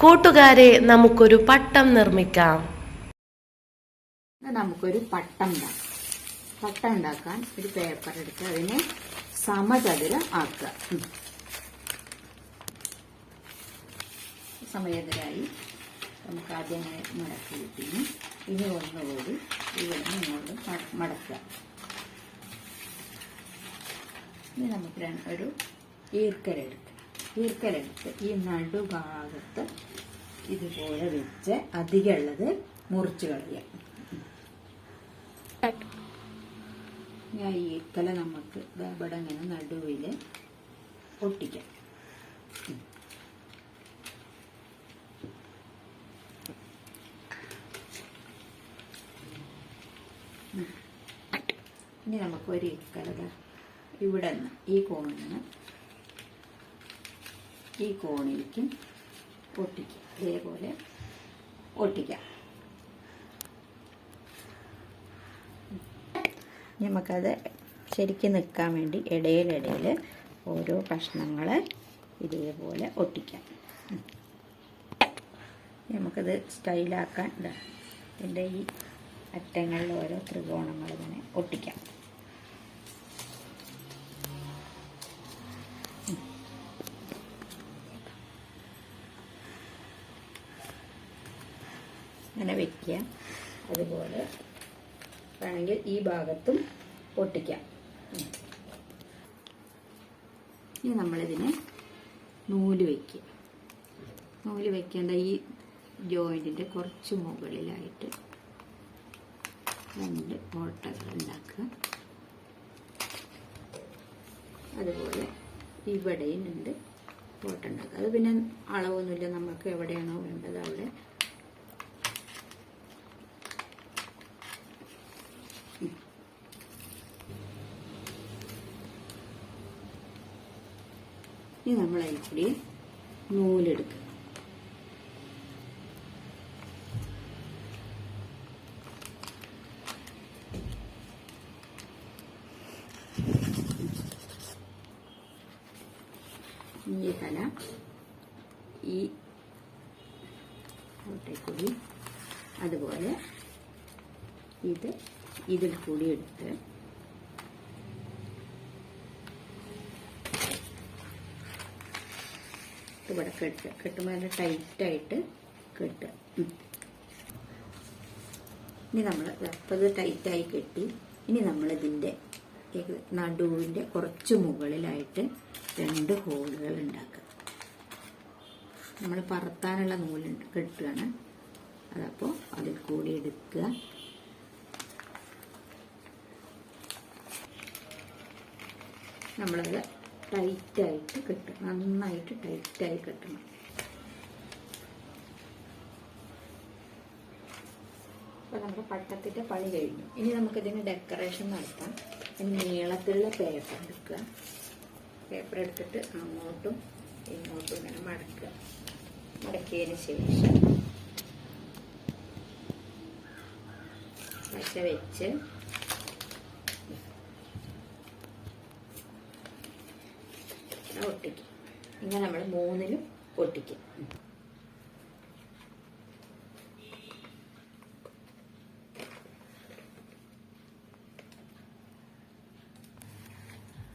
കൂട്ടുകാരെ നമുക്കൊരു പട്ടം നിർമ്മിക്കാം. നമുക്കൊരു പട്ടം പട്ടം ഉണ്ടാക്കാൻ ഒരു പേപ്പർ എടുത്ത് അതിനെ സമചതുരം ആക്കുക. സമചതുരായി നമുക്ക് ആദ്യം മടക്കി കിട്ടിന് ഇനി ഒന്നുകൂടി ഇവിടെ ഇങ്ങോട്ട് മടക്കുക. ഇനി നമുക്ക് ഒരു ഈർക്കലെടുക്കുക ഈർക്കലെടുത്ത് ഈ നടുഭാഗത്ത് ഇതുപോലെ വെച്ച് അധികമുള്ളത് മുറിച്ച് കളയാം ഞാൻ ഈ ഈർക്കല നമുക്ക് ഇവിടെ ഇങ്ങനെ നടുവിൽ ഒട്ടിക്കാം. ഇനി നമുക്ക് ഒരു ഈർക്കല ദാ ഇവിടെ നിന്ന് ഈ കോണിൽ നിന്ന് ഈ കോണിലേക്കും ഒട്ടിക്കുക ഇതേപോലെ ഒട്ടിക്കാം. നമുക്കത് ശരിക്കും നിൽക്കാൻ വേണ്ടി ഇടയിലിടയിൽ ഓരോ കഷ്ണങ്ങൾ ഇതേപോലെ ഒട്ടിക്കാം. നമുക്കത് സ്റ്റൈലാക്കാൻ ഇതാ ഇതിന്റെ ഈ അറ്റങ്ങളിൽ ഓരോ ത്രികോണങ്ങൾ ഇങ്ങനെ ഒട്ടിക്കാം. ഇങ്ങനെ വെക്കുക. അതുപോലെ വേണമെങ്കിൽ ഈ ഭാഗത്തും ഒട്ടിക്കാം ഉം. ഇനി നമ്മളിതിന് നൂൽ വയ്ക്കുക നൂൽ വയ്ക്കേണ്ട ഈ ജോയിന്റിന്റെ കുറച്ച് മുകളിലായിട്ട് രണ്ട് ഓട്ടകൾ ഉണ്ടാക്കുക. അതുപോലെ ഇവിടെയും രണ്ട് ഓട്ട അത് പിന്നെ അളവൊന്നുമില്ല. നമുക്ക് എവിടെയാണോ വേണ്ടത് അവിടെ ഇനി നമ്മൾ അതിൽ നൂലെടുക്കുക. ഈ തല ഈ കൂടി അതുപോലെ ഇത് ഇതിൽ കൂടി എടുത്ത് ഇവിടെ കെട്ടുക കെട്ടുമ്പോൾ നല്ല ടൈറ്റായിട്ട് കെട്ടുക. ഇനി നമ്മൾ ഇത് ടൈറ്റായി കെട്ടി ഇനി നമ്മളിതിന്റെ നടുവിന്റെ കുറച്ച് മുകളിലായിട്ട് രണ്ട് ഹോളുകൾ ഉണ്ടാക്കുക. നമ്മൾ പറത്താനുള്ള നൂൽ കെട്ടുകയാണ്. അതപ്പോൾ അതിൽ കൂടി എടുക്കുക. നമ്മളത് ടൈറ്റായിട്ട് കെട്ടും. നന്നായിട്ട് ടൈറ്റായി കെട്ടണം. അപ്പോൾ നമ്മുടെ പട്ടത്തിന്റെ പണി കഴിഞ്ഞു. ഇനി നമുക്കിതിന് ഡെക്കറേഷൻ നടത്താം. നീളത്തിലുള്ള പേപ്പർ എടുക്കുക. പേപ്പർ എടുത്തിട്ട് അങ്ങോട്ടും ഇങ്ങോട്ടും ഇങ്ങനെ മടക്കുക. മടക്കിയതിന് ശേഷം പശ വെച്ച് ഒട്ടിക്കും ഇങ്ങനെ നമ്മൾ മൂന്നിലും ഒട്ടിക്കും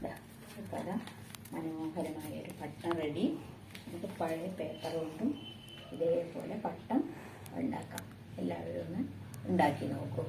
ദാ മനോഹരമായ ഒരു പട്ടം റെഡി. നമുക്ക് പഴയ പേപ്പർ കൊണ്ടും ഇതേപോലെ പട്ടം ഉണ്ടാക്കാം. എല്ലാവരും ഒന്ന് ഉണ്ടാക്കി നോക്കൂ.